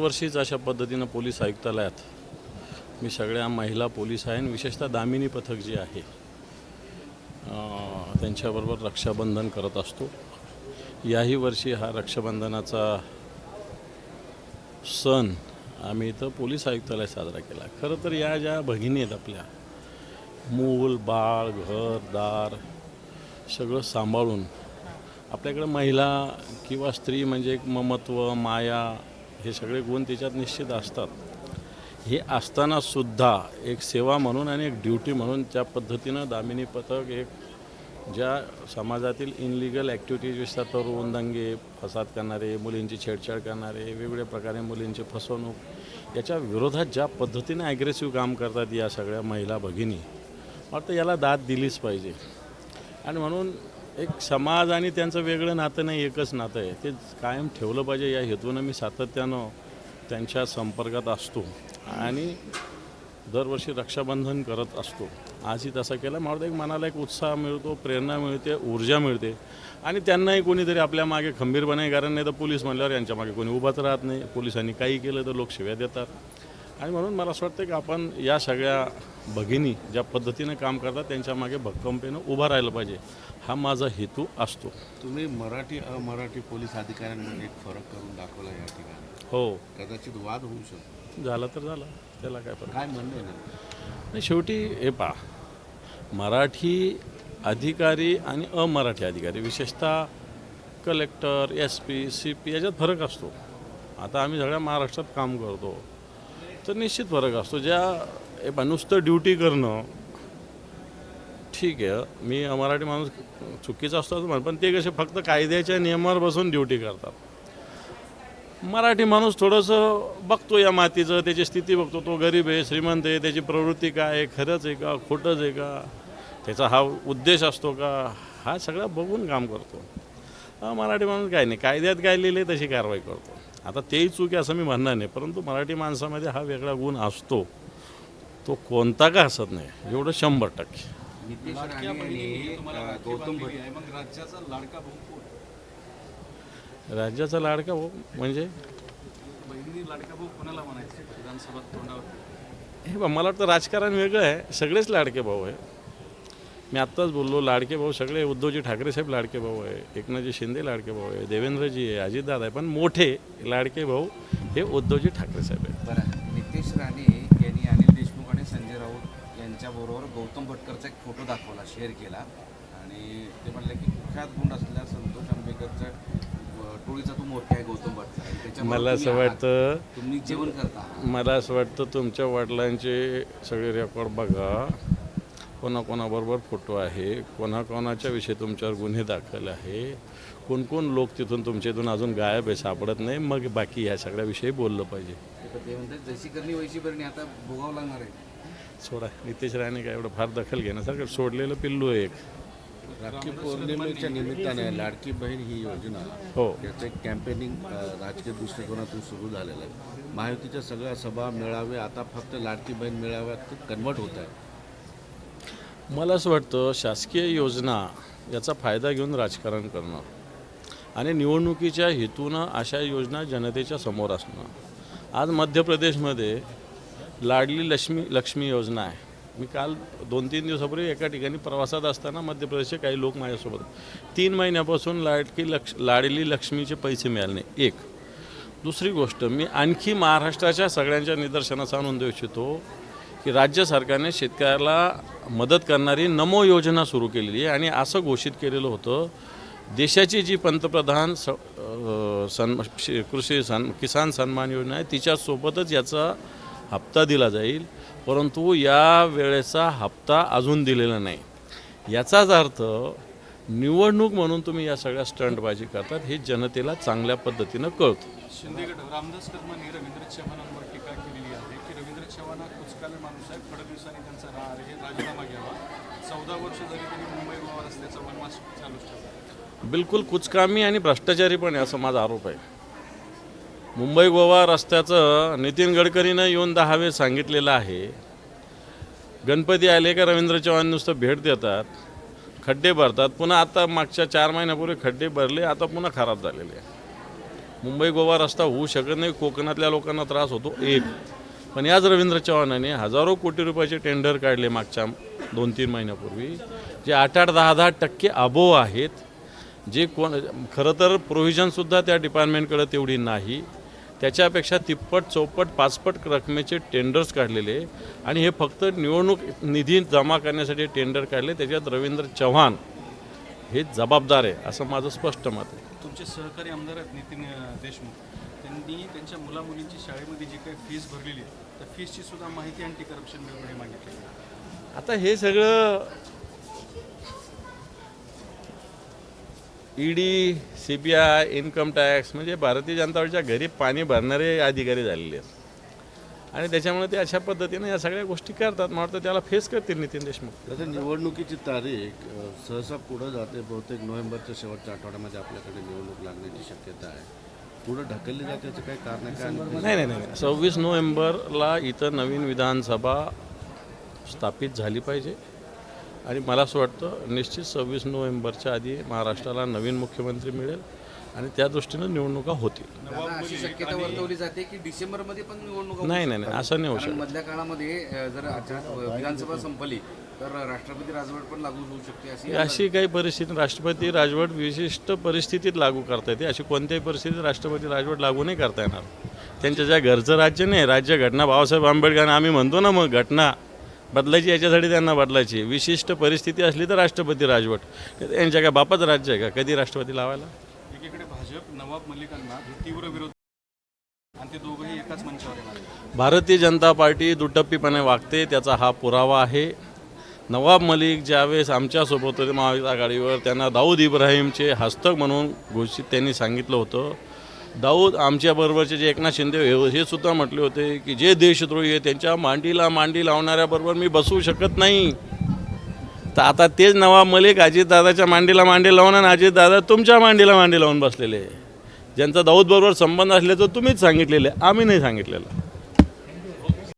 वर्षीच अशा पद्धतीनं पोलीस आयुक्तालयात मी सगळ्या महिला पोलीस आहे आणि विशेषतः दामिनी पथक जे आहे त्यांच्याबरोबर रक्षाबंधन करत असतो. याही वर्षी हा रक्षाबंधनाचा सण आम्ही इथं पोलीस आयुक्तालयात साजरा केला. खरं तर या ज्या भगिनी आहेत आपल्या मूल बाळ घर दार सगळं सांभाळून आपल्याकडे महिला किंवा स्त्री म्हणजे एक ममत्व माया हे सगळे गुण त्याच्यात निश्चित असतात. हे असतानासुद्धा एक सेवा म्हणून आणि एक ड्युटी म्हणून त्या पद्धतीनं दामिनी पथक एक ज्या समाजातील इनलिगल ॲक्टिव्हिटीज विषयात तरुण दंगे फसाद करणारे मुलींची छेडछाड करणारे वेगवेगळ्या प्रकारे मुलींची फसवणूक याच्या विरोधात ज्या पद्धतीने ॲग्रेसिव्ह काम करतात या सगळ्या महिला भगिनी वाटतं याला दाद दिलीच पाहिजे. आणि म्हणून एक समाज आणि त्यांचं वेगळं नातं नाही एकच नातं आहे. ते कायम ठेवलं पाहिजे या हेतूनं मी सातत्यानं त्यांच्या संपर्कात असतो. आणि दरवर्षी रक्षाबंधन करत असतो. आजही तसा केला. मला एक मनाला एक उत्साह मिळतो प्रेरणा मिळते ऊर्जा मिळते. आणि त्यांनाही कोणीतरी आपल्या मागे खंबीरपणे कारण नाही तर पोलीस म्हणल्यावर यांच्या मागे कोणी उभाच राहत नाही. पोलिसांनी काही केलं तर लोक शिव्या देतात. आणि म्हणून मला असं वाटतं की आपण या सगळ्या भगिनी ज्या पद्धतीनं काम करतात त्यांच्या मागे भक्कमपणे उभं राहिलं पाहिजे. हा माझा हेतू असतो. तुम्ही मराठी अमराठी पोलीस अधिकाऱ्यांमध्ये एक फरक करून दाखवला या ठिकाणी. हो. कदाचित वाद होऊ शकतो. झालं तर झालं. त्याला काय फरक? काय म्हणणं? नाही शेवटी हे पा मराठी अधिकारी आणि अमराठी अधिकारी विशेषतः collector S P C P याच्यात फरक असतो. आता आम्ही सगळ्या महाराष्ट्रात काम करतो. तर निश्चित फरक असतो. ज्या हे नुसतं ड्युटी करणं ठीक आहे. मी मराठी माणूस चुकीचा असतो असं म्हण पण ते कसे फक्त कायद्याच्या नियमावर बसून ड्युटी करतात. मराठी माणूस थोडंसं बघतो या मातीचं त्याची स्थिती बघतो तो गरीब आहे श्रीमंत आहे त्याची प्रवृत्ती काय आहे खरंच आहे का खोटंच आहे का त्याचा हा उद्देश असतो का हा सगळा बघून काम करतो. मराठी माणूस काय नाही कायद्यात काय लिहिले तशी कारवाई करतो. आता तेही चूक आहे असं मी म्हणणार नाही परंतु मराठी माणसामध्ये हा वेगळा गुण असतो. तो कोणता का असत नाही? एवढं शंभर टक्के. नितेश राणे यांनी अ, गौतम भट. मग राज्याचा लाडका भाऊ कोण? राज्याचा लाडका हो म्हणजे? बहिणी लाडका भाऊ कोणाला म्हणायचे विधानसभा तोंडावर? हे बा मला वाटतं राजकारण वेगळं आहे. सगळेच लाडके भाऊ आहे. मी आत्ताच बोललो लाडके भाऊ सगळे उद्धवजी ठाकरे साहेब लाडके भाऊ आहे. एकनाथजी शिंदे लाडके भाऊ आहे. देवेंद्रजी आहे अजितदादा आहे. पण मोठे लाडके भाऊ हे उद्धवजी ठाकरे साहेब आहेत. बरं नितेश राणे राऊत यांच्याबरोबर गौतम भटकरचा एक फोटो दाखवला शेअर केला. आणि ते म्हणले की कुख्यात गुंड असलेल्या संतोष आंबेकरच्या टोळीचा तो मोठा आहे गौतम भटकर त्याच्याबरोबर मला असं. वाटतं तुम्ही जेवण करता. मला असं वाटतं तुमच्या वडिलांचे सगळे रेकॉर्ड बघा. कोणाकोणाबरोबर फोटो आहे. कोणाकोणाच्या विषयी तुमच्यावर गुन्हे दाखल आहे. कोण कोण लोक तिथून तुमच्या इथून अजून गायब आहे सापडत नाही. मग बाकी ह्या सगळ्या विषयी बोललं पाहिजे. ते ते म्हणतात जशी करणी वैशी करणी आता भोगावं लागणार आहे. सोडा. नितेश राणे काय एवढं फार दखल घेण्यासारखं सोडलेलं पिल्लू आहे एक. राखी पौर्णिमेच्या निमित्ताने लाडकी बहीण ही योजना हो. याचं एक कॅम्पेनिंग राजकीय दृष्टिकोनातून सुरू झालेलं आहे. महायुतीच्या सगळ्या सभा मेळावे आता फक्त लाडकी बहीण मेळाव्यात कन्वर्ट होत आहे मला असं वाटतं शासकीय योजना याचा फायदा घेऊन राजकारण करणं आणि निवडणुकीच्या हेतूनं अशा योजना जनतेच्या समोर असणं. आज मध्य प्रदेशमध्ये लाडली लक्ष्मी लक्ष्मी योजना आहे. मी काल दोन तीन दिवसापूर्वी एका ठिकाणी प्रवासात असताना मध्य प्रदेशचे काही लोक माझ्यासोबत तीन महिन्यापासून लाडकी लक्ष लाडली लक्ष्मीचे पैसे मिळाले नाही. एक. दुसरी गोष्ट मी आणखी महाराष्ट्राच्या सगळ्यांच्या निदर्शनास आणून देऊ इच्छितो की राज्य सरकारने शेतकऱ्याला मदत करणारी नमो योजना सुरू केलेली आहे आणि असं घोषित केलेलं होतं देशाची जी पंतप्रधान स सन्मा शे- कृषी सन् किसान सन्मान योजना आहे तिच्यासोबतच याचा हप्ता दिला जाईल परंतु या वेळेचा हप्ता अजून दिलेला नाही. याचाच अर्थ निवडणूक म्हणून तुम्ही या सगळ्या स्टंटबाजी करतात हे जनतेला चांगल्या पद्धतीनं कळतं. रामदास कदमांनी रवींद्र चव्हाणांवर टीका केलेली आहे की रवींद्र चव्हाण हा कुचकामी माणूस आहे फडणवीसांनी त्यांचा हे राजीनामा घ्यावा. चौदा वर्ष त्यांनी मुंबई गोवा रस्त्याचा वनवास चालूच ठेवला. बिलकुल कुचकामी आणि भ्रष्टाचारी पण आहे असं माझा आरोप आहे. मुंबई गोवा रस्त्याचं नितीन गडकरीनं येऊन दहावे सांगितलेलं आहे. गणपती आले का रवींद्र चव्हाण नुसतं भेट देतात खड्डे भरतात. पुन्हा आता मागच्या चार महिन्यापूर्वी खड्डे भरले आता पुन्हा खराब झालेले आहे. मुंबई गोवा रस्ता होऊ शकत नाही कोकणातल्या लोकांना त्रास होतो एक. पण याच रवींद्र चव्हाणांनी हजारो कोटी रुपयाचे टेंडर काढले मागच्या दोन तीन महिन्यापूर्वी जे आठ आठ दहा दहा टक्के अबो आहेत. जे कोण खरं तर प्रोव्हिजनसुद्धा त्या डिपार्टमेंटकडे तेवढी नाही. त्याच्यापेक्षा तिप्पट चौपट पाचपट रकमेचे टेंडर्स काढलेले आणि हे फक्त निवडणूक निधी जमा करण्यासाठी टेंडर काढले. त्याच्यात रवींद्र चव्हाण हे जबाबदार आहे असं माझं स्पष्ट मत आहे. तुमचे सहकारी आमदार आहेत नितीन देशमुख. त्यांनी त्यांच्या मुलामुलींची शाळेमध्ये जी काही फीस भरलेली आहे त्या फीसची सुद्धा माहिती अँटी करप्शन ब्युरोने मागितली. आता हे सगळं ED C B I income tax म्हणजे भारतीय जनता पार्टीच्या घरी पाणी भरणारे अधिकारी झालेले आहेत. आणि त्याच्यामुळे ते अशा पद्धतीने या सगळ्या गोष्टी करतात. मला वाटतं त्याला फेस करतील नितीन देशमुख. त्याच्या निवडणुकीची तारीख सहसा पुढं जाते बहुतेक नोव्हेंबरच्या शेवटच्या आठवड्यामध्ये आपल्याकडे निवडणूक लागण्याची शक्यता आहे. पुढं ढकलली जाते याचं काही कारण आहे नाही नाही नाही. सव्वीस नोव्हेंबरला इथं नवीन विधानसभा स्थापित झाली पाहिजे. आणि मला असं वाटतं निश्चित सव्वीस नोव्हेंबरच्या आधी महाराष्ट्राला नवीन मुख्यमंत्री मिळेल आणि त्या दृष्टीनं निवडणुका होतील. अशी शक्यता वर्तवली जाते की डिसेंबरमध्ये पण निवडणूक नाही नाही नाही असं नाही होऊ शकत. मधल्या काळामध्ये जर विधानसभा संपली तर राष्ट्रपती राजवट पण लागू होऊ शकते अशी अशी काही परिस्थिती राष्ट्रपती राजवट विशिष्ट परिस्थितीत लागू करता येते. अशी कोणत्याही परिस्थितीत राष्ट्रपती राजवट लागू नाही करता येणार. त्यांच्या ज्या घरचं राज्य नाही राज्य घटना बाबासाहेब आंबेडकर आम्ही म्हणतो ना मग घटना बदलायची याच्यासाठी त्यांना बदलायची. विशिष्ट परिस्थिती असली तर राष्ट्रपती राजवट. यांच्या काय बापाचं राज्य आहे का? कधी राष्ट्रपती लावायला? एकीकडे भाजप नवाब मलिकांना तीव्र विरोध. आणि ते दोघंही एकाच मंचावर येणार आहेत. भारतीय जनता पार्टी दुटप्पीपणे वागते त्याचा हा पुरावा आहे. नवाब मलिक ज्यावेळेस आमच्यासोबत होते महाविकास आघाडीवर त्यांना दाऊद इब्राहिमचे हस्तक म्हणून घोषित त्यांनी सांगितलं होतं. दाऊद आमच्याबरोबरचे जे एकनाथ शिंदे हे सुद्धा म्हटले होते की जे देशद्रोही आहे त्यांच्या मांडीला मांडी लावणाऱ्याबरोबर मी बसवू शकत नाही तर आता तेच नवा मलिक अजितदादाच्या मांडीला मांडी लावून आणि अजितदादा तुमच्या मांडीला मांडी लावून बसलेले आहे. ज्यांचा दाऊदबरोबर संबंध असल्याचं तुम्हीच सांगितलेलं आहे आम्ही नाही सांगितलेलं